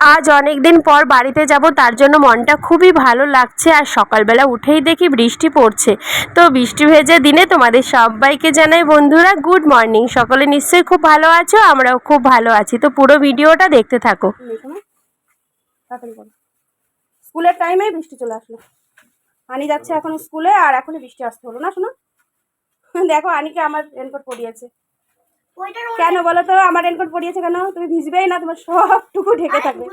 আজ অনেক দিন পর বাড়িতে যাব, তার জন্য মনটা খুবই ভালো লাগছে আর সকালবেলা উঠেই দেখি বৃষ্টি পড়ছে। তো বৃষ্টি ভেজে দিনে তোমাদের সবাইকে জানাই বন্ধুরা গুড মর্নিং সকলে নিশ্চয়ই খুব ভালো আছো, আমরাও খুব ভালো আছি। তো পুরো ভিডিওটা দেখতে থাকো। স্কুলের টাইমে বৃষ্টি চলে আসলো। আনি যাচ্ছে এখন স্কুলে, আর এখনই বৃষ্টি আসতে হলো। না, শোনো। দেখো, আনিকে আমার রেনকোট পরিয়েছে। কেন বলো তো? আমার রেনকোট পরিয়েছে কেন? তুমি ভিজবেই না তোমার সবটুকু ঢেকে থাকবে।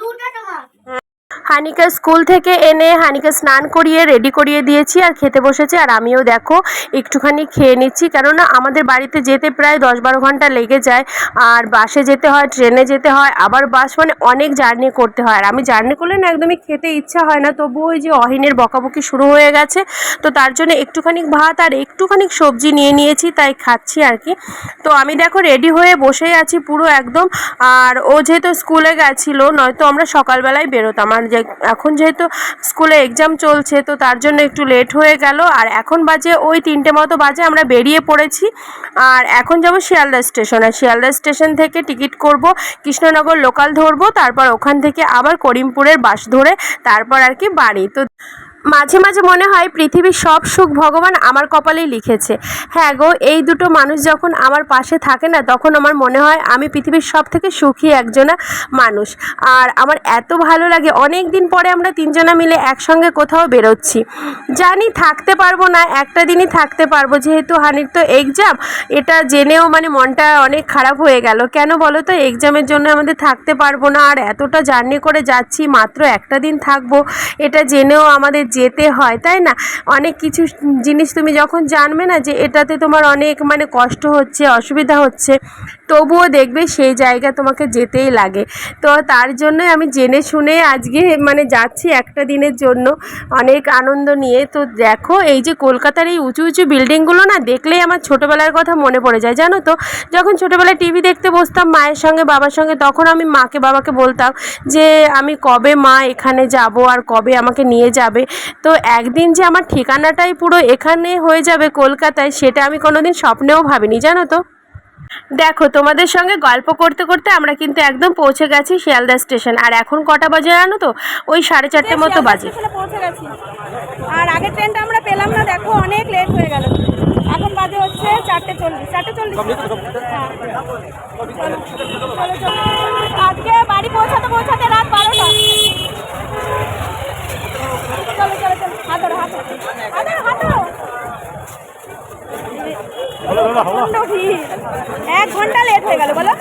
হানিকা স্কুল থেকে এনে হানিকা স্নান করিয়ে রেডি করিয়ে দিয়েছি আর খেতে বসেছে। আর আমিও দেখো, একটুখানি খেয়ে নিচ্ছি। কেননা আমাদের বাড়িতে যেতে প্রায় দশ বারো ঘণ্টা লেগে যায়। আর বাসে যেতে হয়, ট্রেনে যেতে হয়, আবার বাস মানে অনেক জার্নি করতে হয়। আর আমি জার্নি করলে না একদমই খেতে ইচ্ছা হয় না। তবু ওই যে অহিনের বকাবকি শুরু হয়ে গেছে। তো তার জন্য একটুখানি ভাত আর একটুখানি সবজি নিয়ে নিয়েছি, তাই খাচ্ছি আর কি। তো আমি দেখো রেডি হয়ে বসেই আছি পুরো একদম। আর ও যেহেতু স্কুলে গেছিল, নয়তো আমরা সকালবেলায় বেরোতাম। আর এখন যেহেতু স্কুলে এক্সাম চলছে, তো তার জন্য একটু লেট হয়ে গেল। আর এখন বাজে ওই তিনটে মতো বাজে আমরা বেরিয়ে পড়েছি। আর এখন যাব শিয়ালদা স্টেশন আর শিয়ালদা স্টেশন থেকে টিকিট করব, কৃষ্ণনগর লোকাল ধরবো, তারপর ওখান থেকে আবার করিমপুরের বাস ধরে, তারপর আর কি বাড়ি। তো মাঝে মাঝে মনে হয় পৃথিবীর সব সুখ ভগবান আমার কপালেই লিখেছে। হ্যাঁ গো, এই দুটো মানুষ যখন আমার পাশে থাকে না, তখন আমার মনে হয় আমি পৃথিবীর সব থেকে সুখী একজনা মানুষ। আর আমার এত ভালো লাগে অনেক দিন পরে আমরা তিনজনা মিলে একসঙ্গে কোথাও বেরোচ্ছি। জানি থাকতে পারব না, একটা দিনই থাকতে পারব, যেহেতু হানির তো এক্সাম এটা জেনেও মানে মনটা অনেক খারাপ হয়ে গেল। কেন বলো তো এক্সামের জন্য আমাদের থাকতে পারব না, আর এতটা জার্নি করে যাচ্ছি, মাত্র একটা দিন থাকব। এটা জেনেও আমাদের যেতে হয়, তাই না? অনেক কিছু জিনিস তুমি যখন জানবে না যে এটাতে তোমার অনেক মানে কষ্ট হচ্ছে, অসুবিধা হচ্ছে, তবুও দেখবে সেই জায়গা তোমাকে যেতেই লাগে। তো তার জন্য আমি জেনে শুনে আজকে মানে যাচ্ছি একটা দিনের জন্য অনেক আনন্দ নিয়ে। তো দেখো, এই যে কলকাতার এই উঁচু উঁচু বিল্ডিংগুলো না দেখলেই আমার ছোটোবেলার কথা মনে পড়ে যায়, জানো তো? যখন ছোটোবেলায় টিভি দেখতে বসতাম মায়ের সঙ্গে, বাবার সঙ্গে, তখন আমি মাকে, বাবাকে বলতাম যে আমি কবে মা এখানে যাব আর কবে আমাকে নিয়ে যাবে? তো একদিন যে আমার ঠিকানাটাই পুরো এখানে হয়ে যাবে কলকাতায় সেটা আমি কোনোদিন স্বপ্নেও ভাবিনি জানো তো? দেখো তোমাদের সঙ্গে গল্প করতে করতে আমরা কিন্তু একদম পৌঁছে গেছি শিয়ালদা স্টেশন আর এখন কটা বাজে জানো তো? ওই সাড়ে চারটে মতো বাজে। পৌঁছে গেছি। আর আগের ট্রেনটা আমরা পেলাম না দেখো অনেক লেট হয়ে গেল। এখন বাজে হচ্ছে চারটে চল্লিশ চারটে চল্লিশ হ্যাঁ। চলো, চলো, চলো। আজকে বাড়ি পৌঁছাতে পৌঁছাতে রাত বারোটা চলো চলো চলো হাত ধরো হাত ধরো হাত ধরো হাত ধরো প্রচণ্ড ভিড়। এক ঘণ্টা লেট হয়ে গেল বলো।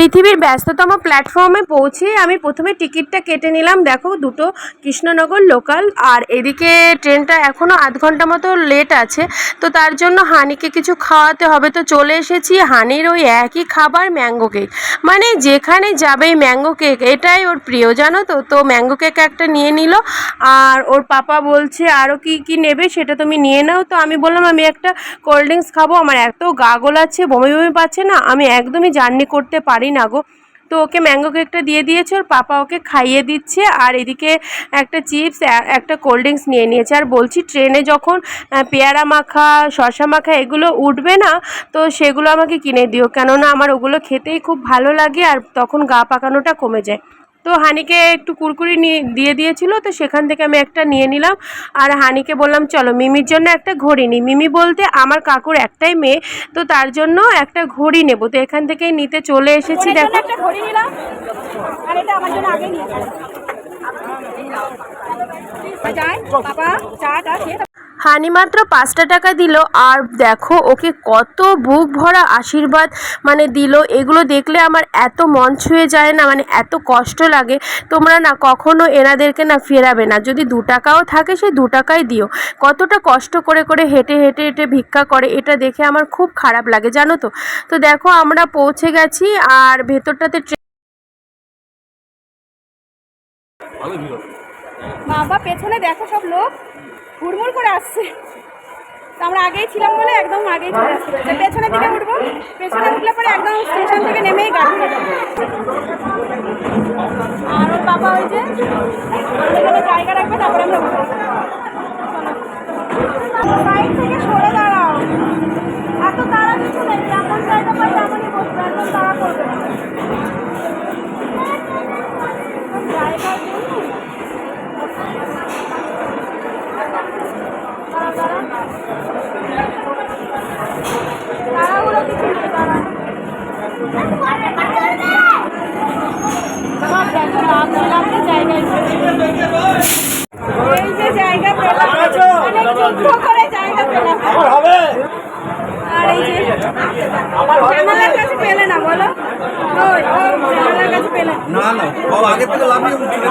পৃথিবীর ব্যস্ততম প্ল্যাটফর্মে পৌঁছে আমি প্রথমে টিকিটটা কেটে নিলাম। দেখো, দুটো কৃষ্ণনগর লোকাল আর এদিকে ট্রেনটা এখনও আধ ঘণ্টা মতো লেট আছে। তো তার জন্য হানিকে কিছু খাওয়াতে হবে। তো চলে এসেছি হানির ওই একই খাবার ম্যাঙ্গো কেক মানে যেখানে যাবে ম্যাঙ্গো কেক এটাই ওর প্রিয়, জানো তো? তো ম্যাঙ্গো কেক একটা নিয়ে নিল আর ওর পাপা বলছে আরও কি কি নেবে সেটা তুমি নিয়ে নাও। তো আমি বললাম, আমি একটা কোল্ড ড্রিঙ্কস খাব, আমার এত গা গোলাচ্ছে বমি বমি পাচ্ছে না, আমি একদমই জার্নি করতে পারি না গো। তো ওকে ম্যাঙ্গো কেকটা দিয়ে দিয়েছে, ওর পাপা ওকে খাইয়ে দিচ্ছে আর এদিকে একটা চিপস একটা কোল্ড ড্রিঙ্কস নিয়ে নিয়েছে। আর বলছি ট্রেনে যখন পেয়ারা মাখা শশা মাখা এগুলো উঠবে না, তো সেগুলো আমাকে কিনে দিও। কেননা আমার ওগুলো খেতেই খুব ভালো লাগে আর তখন গা পাকানোটা কমে যায়। তো হানিকে একটু কুরকুরি নিয়ে দিয়ে দিয়েছিল তো সেখান থেকে আমি একটা নিয়ে নিলাম। আর হানিকে বললাম চলো মিমির জন্য একটা ঘড়ি নিই মিমি বলতে আমার কাকুর একটাই মেয়ে তো তার জন্য একটা ঘড়ি নেব। তো এখান থেকেই নিতে চলে এসেছি দেখো। আমার জন্য আগে হানি মাত্র পাঁচটা টাকা দিল আর দেখো ওকে কত বুক ভরা আশীর্বাদ মানে দিল। এগুলো দেখলে আমার এত মন ছুঁয়ে যায় না মানে এত কষ্ট লাগে। তোমরা না কখনো এনাদেরকে না ফেরাবে না। যদি দু টাকাও থাকে সেই দু টাকাই দিও। কতটা কষ্ট করে করে হেঁটে হেঁটে হেঁটে ভিক্ষা করে এটা দেখে আমার খুব খারাপ লাগে জানো তো? তো দেখো আমরা পৌঁছে গেছি আর ভেতরটাতে বাবা পেছনে দেখো সব লোক। হুড়মুড় করে আসছে। তো আমরা আগেই ছিলাম বলে একদম আগেই চলে আসছি। পেছনের দিকে উঠবো, পেছনে উঠলে পরে একদম স্টেশন থেকে নেমেই গাড়ি আর ওর বাবা ওই যে, এখানে জায়গা রাখবে, তারপরে আমরা উঠবো। সাইড থেকে দাঁড়াও। এত না। না বাবা আগে থেকে লাফিয়ে উঠছিল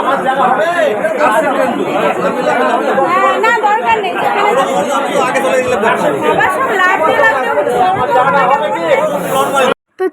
হ্যাঁ, না দরকার নেই তো আগে চলে গেলে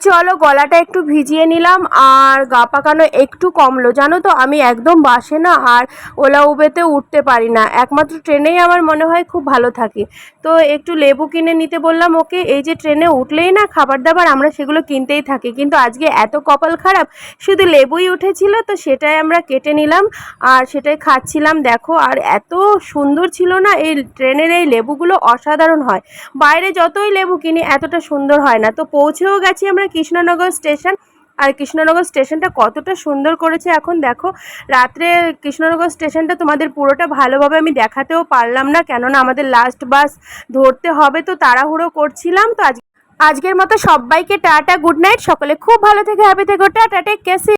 চলো, গলাটা একটু ভিজিয়ে নিলাম। আর গা পাকানো একটু কমলো? জানো তো, আমি একদম বাসে না, আর ওলা উবেতে উঠতে পারি না। একমাত্র ট্রেনেই আমার মনে হয় খুব ভালো থাকি। তো একটু লেবু কিনে নিতে বললাম ওকে। এই যে ট্রেনে উঠলেই না খাবার দাবার আমরা সেগুলো কিনতেই থাকি। কিন্তু আজকে এত কপাল খারাপ, শুধু লেবুই উঠেছিল, তো সেটাই আমরা কেটে নিলাম। আর সেটাই খাচ্ছিলাম, দেখো। আর এত সুন্দর ছিল না, এই ট্রেনের এই লেবুগুলো অসাধারণ হয়। বাইরে যতই লেবু কিনি, এতটা সুন্দর হয় না। তো পৌঁছেও গেছি আমরা কৃষ্ণনগর স্টেশন। আর কৃষ্ণনগর স্টেশনটা কতটা সুন্দর করেছে এখন দেখো। রাত্রে কৃষ্ণনগর স্টেশনটা তোমাদের পুরোটা ভালোভাবে আমি দেখাতেও পারলাম না, কেননা আমাদের লাস্ট বাস ধরতে হবে তো তাড়াহুড়ো করছিলাম তো আজ আজকের মতো সবাইকে টাটা গুড নাইট সকলে খুব ভালো থেকে হ্যাপি থেকো, টাটা টেক কেসি